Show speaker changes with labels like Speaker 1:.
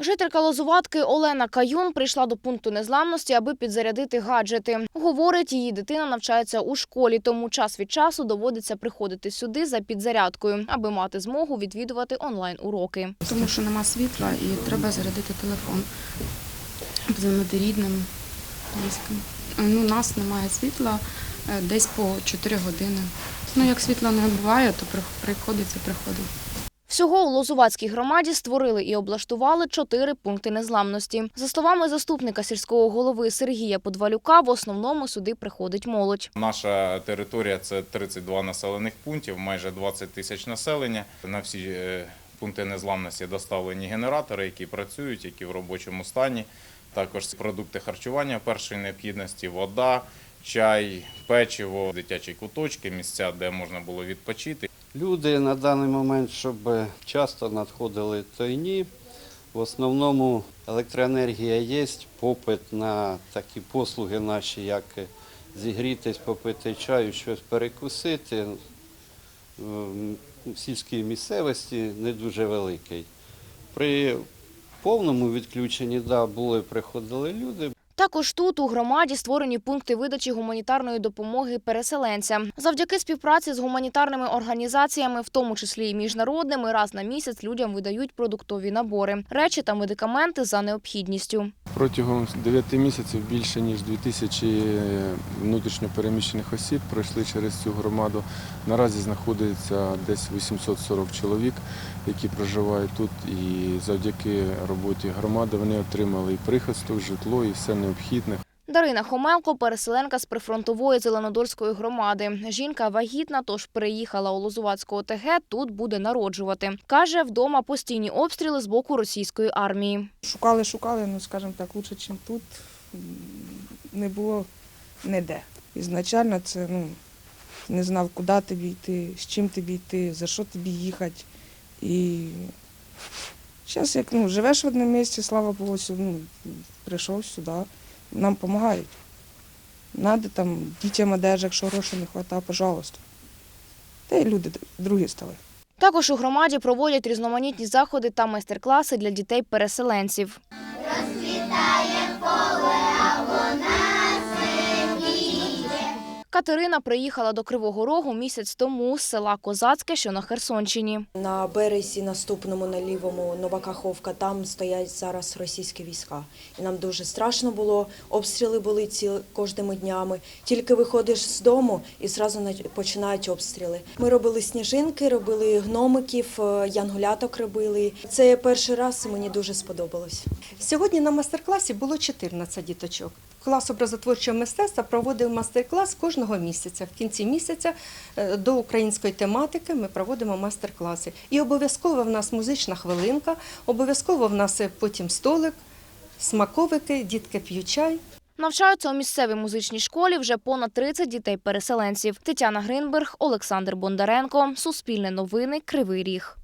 Speaker 1: Жителька Лозуватки Олена Каюн прийшла до пункту незламності, аби підзарядити гаджети. Говорить, її дитина навчається у школі, тому час від часу доводиться приходити сюди за підзарядкою, аби мати змогу відвідувати онлайн-уроки.
Speaker 2: Тому що нема світла і треба зарядити телефон. Дзвонити рідним, близьким. Ну, у нас немає світла е, десь по 4 години. Ну, як світла не буває, то приходиться приходити.
Speaker 1: Всього у Лозуватській громаді створили і облаштували чотири пункти незламності. За словами заступника сільського голови Сергія Подвалюка, в основному сюди приходить молодь.
Speaker 3: Наша територія це 32 населених пунктів, майже 20 тисяч населення. На всі е, пункти незламності доставлені генератори, які працюють, які в робочому стані. Також продукти харчування першої необхідності, вода, чай, печиво, дитячі куточки, місця, де можна було відпочити.
Speaker 4: Люди на даний момент, щоб часто надходили, то й ні. В основному електроенергія є, попит на такі послуги наші, як зігрітись, попити чаю, щось перекусити. В сільській місцевості не дуже великий. При повному відключенні да, були, приходили люди,
Speaker 1: Також тут у громаді створені пункти видачі гуманітарної допомоги переселенцям. Завдяки співпраці з гуманітарними організаціями, в тому числі і міжнародними, раз на місяць людям видають продуктові набори, речі та медикаменти за необхідністю.
Speaker 5: Протягом 9 місяців більше ніж 2000 внутрішньопереміщених осіб пройшли через цю громаду. Наразі знаходиться десь 840 чоловік, які проживають тут. І завдяки роботі громади вони отримали і прихисток, житло, і все необхідне.
Speaker 1: Дарина Хомелко, переселенка з прифронтової Зеленодольської громади. Жінка вагітна, тож переїхала у Лозуватську ОТГ, тут буде народжувати. Каже, вдома постійні обстріли з боку російської армії.
Speaker 6: Шукали, шукали, ну скажімо так, лучше, ніж тут. Не було ніде. Ізначально це ну, не знав, куди тобі йти, з чим тобі йти, за що тобі їхати. І зараз, як ну, живеш в одному місці, слава Богу, ну, прийшов сюди, нам допомагають. Надо там дітям одежа, якщо грошей не вистачає, пожалуйста. Та й люди другі стали.
Speaker 1: Також у громаді проводять різноманітні заходи та майстер-класи для дітей-переселенців. Катерина приїхала до Кривого Рогу місяць тому з села Козацьке, що на Херсонщині.
Speaker 7: На березі наступному на лівому Нова Каховка, там стоять зараз російські війська. І нам дуже страшно було. Обстріли були ці кожними днями. Тільки виходиш з дому і зразу на- починають обстріли. Ми робили сніжинки, робили гномиків, е, янгуляток робили. Це перший раз і мені дуже сподобалось.
Speaker 8: Сьогодні на майстер-класі було 14 діточок. Клас образотворчого мистецтва проводив майстер-клас кожного місяця. В кінці місяця е, до української тематики ми проводимо майстер-класи. І обов'язково в нас музична хвилинка, обов'язково в нас е, потім столик, смаковики, дітки п'ють чай.
Speaker 1: Навчаються у місцевій музичній школі вже понад 30 дітей-переселенців. Тетяна Гринберг, Олександр Бондаренко, Суспільне новини, Кривий Ріг.